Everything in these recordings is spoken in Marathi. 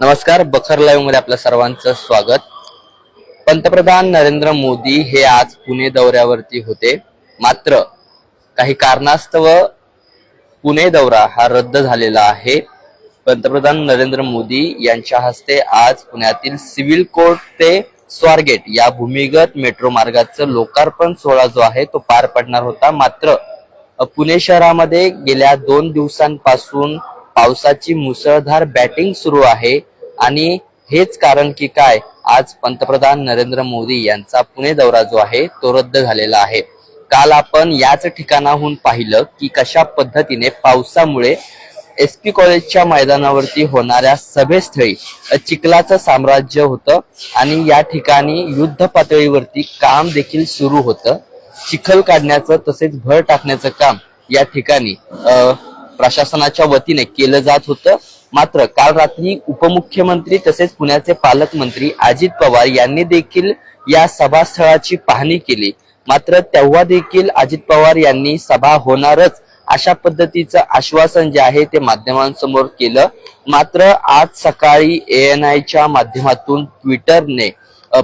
नमस्कार बखर लाईव्हमध्ये आपल्या सर्वांचं स्वागत. पंतप्रधान नरेंद्र मोदी हे आज पुणे दौऱ्यावरती होते. मात्र काही कारणास्तव पुणे दौरा हा रद्द झालेला आहे. पंतप्रधान नरेंद्र मोदी यांच्या हस्ते आज पुण्यातील सिव्हिल कोर्ट ते स्वारगेट या भूमिगत मेट्रो मार्गाचं लोकार्पण सोहळा जो आहे तो पार पडणार होता. मात्र पुणे शहरामध्ये गेल्या दोन दिवसांपासून पावसाची मुसळधार बॅटिंग सुरू आहे. आणि हेच कारण की काय? आज पंतप्रधान नरेंद्र मोदी यांचा पुणे दौरा जो आहे तो रद्द झालेला आहे. काल आपण याच ठिकाणाहून पाहिलं की कशा पद्धतीने पावसामुळे एस पी कॉलेजच्या मैदानावरती होणाऱ्या सभेस्थळी चिखलाचं साम्राज्य होतं आणि या ठिकाणी युद्ध पातळीवरती काम देखील सुरू होतं. चिखल काढण्याचं तसेच भर टाकण्याचं काम या ठिकाणी प्रशासनाच्या वतीने केलं जात होतं. मात्र काल रात्री उपमुख्यमंत्री तसेच पुण्याचे पालकमंत्री अजित पवार यांनी देखील या सभास्थळाची पाहणी केली. मात्र तेव्हा देखील अजित पवार यांनी सभा होणारच अशा पद्धतीचं आश्वासन जे आहे ते माध्यमांसमोर केलं. मात्र आज सकाळी एन आयच्या माध्यमातून ट्विटरने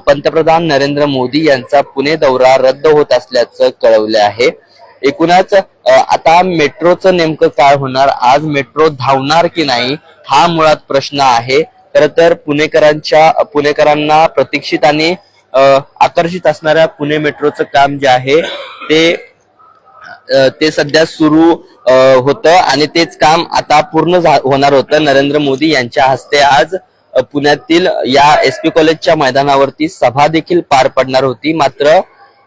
पंतप्रधान नरेंद्र मोदी यांचा पुणे दौरा रद्द होत असल्याचं कळवलं आहे. एकूणच आता मेट्रोचं नेमकं काय होणार? आज मेट्रो धावणार की नाही? हा मुळात प्रश्न आहे. खर तर पुणेकरांच्या पुणेकरांना प्रतीक्षित आणि आकर्षित असणाऱ्या पुणे मेट्रोचं काम जे आहे ते ते सध्या सुरू होतं आणि तेच काम आता पूर्ण झा- होणार होतं. नरेंद्र मोदी यांच्या हस्ते आज पुण्यातील या एस पी कॉलेजच्या मैदानावरती सभा देखील पार पडणार होती. मात्र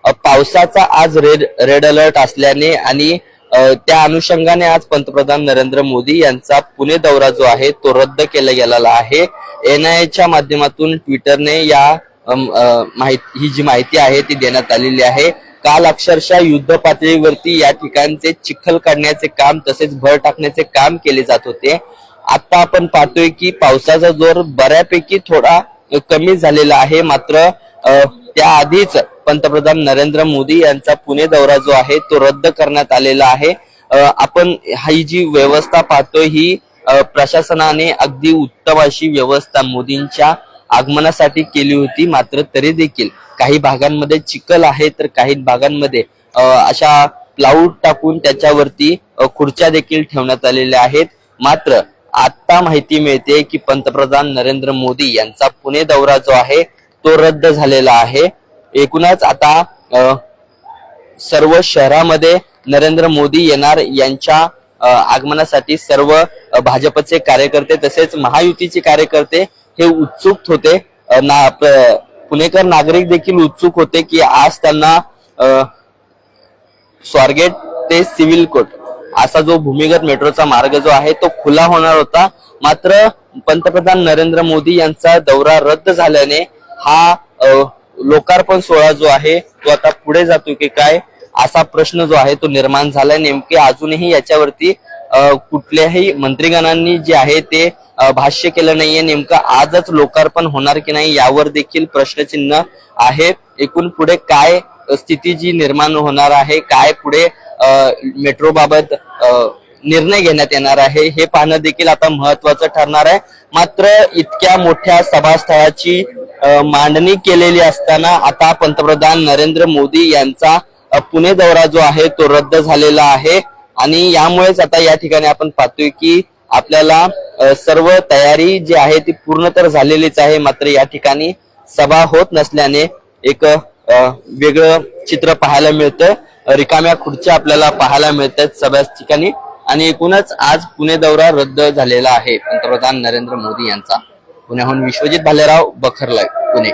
पावसाचा आज रेड रेड अलर्ट असल्याने आणि त्या अनुषंगाने आज पंतप्रधान नरेंद्र मोदी यांचा पुणे दौरा जो आहे तो रद्द केला गेलेला आहे. एनआयच्या माध्यमातून ट्विटरने या माहिती ही जी माहिती आहे ती देण्यात आलेली आहे. काल अक्षरशः युद्ध पातळीवरती या ठिकाणचे चिखल काढण्याचे काम तसेच भर टाकण्याचे काम केले जात होते. आता आपण पाहतोय की पावसाचा जोर बऱ्यापैकी थोडा कमी झालेला आहे. मात्र त्याआधीच पंतप्रधान नरेंद्र मोदी यांचा पुणे दौरा जो आहे तो रद्द करण्यात आलेला आहे. आपण ही जी व्यवस्था पाहतोय ही प्रशासनाने अगदी उत्तम अशी व्यवस्था मोदींच्या आगमनासाठी केली होती मात्र तरी देखील काही भागांमध्ये चिखल आहे तर काही भागांमध्ये अशा प्लाऊड टाकून त्याच्यावरती खुर्च्या देखील ठेवण्यात आलेल्या आहेत. मात्र आता माहिती मिळते की पंतप्रधान नरेंद्र मोदी यांचा पुणे दौरा जो आहे तो रद्द झालेला आहे. एकूणच आता सर्व शहरामध्ये नरेंद्र मोदी येणार यांच्या आगमनासाठी सर्व भाजपचे कार्यकर्ते तसेच महायुतीचे कार्यकर्ते हे उत्सुक होते. ना पुणेकर नागरिक देखील उत्सुक होते की आज त्यांना स्वारगेट ते सिव्हिल कोर्ट असा जो भूमिगत मेट्रोचा मार्ग जो आहे तो खुला होणार होता. मात्र पंतप्रधान नरेंद्र मोदी यांचा दौरा रद्द झाल्याने हा लोकार्पण सोहळा जो आहे तो आता पुढे जातो की काय असा प्रश्न जो आहे तो निर्माण झालाय. नेमके अजूनही याच्यावरती कुठल्याही मंत्रीगणांनी जे आहे ते भाष्य केलं नाहीये. नेमकं आजच लोकार्पण होणार की नाही यावर देखील प्रश्नचिन्ह आहे. एकूण पुढे काय स्थिती जी निर्माण होणार आहे काय पुढे मेट्रो बाबत निर्णय घेण्यात येणार आहे हे पाहणं देखील आता महत्वाचं ठरणार आहे. मात्र इतक्या मोठ्या सभास्थळाची मांडणी केलेली असताना आता पंतप्रधान नरेंद्र मोदी यांचा पुणे दौरा जो आहे तो रद्द झालेला आहे. आणि यामुळेच आता या ठिकाणी आपण पाहतोय की आपल्याला सर्व तयारी जी आहे ती पूर्ण तर झालेलीच आहे मात्र या ठिकाणी सभा होत नसल्याने एक वेगळं चित्र पाहायला मिळतं. रिकाम्या खुर्च्या आपल्याला पाहायला मिळतात सगळ्याच ठिकाणी. आणि एकूणच आज पुणे दौरा रद्द झालेला आहे पंतप्रधान नरेंद्र मोदी यांचा. पुण्याहून विश्वजित भालेराव बखरलाय पुणे.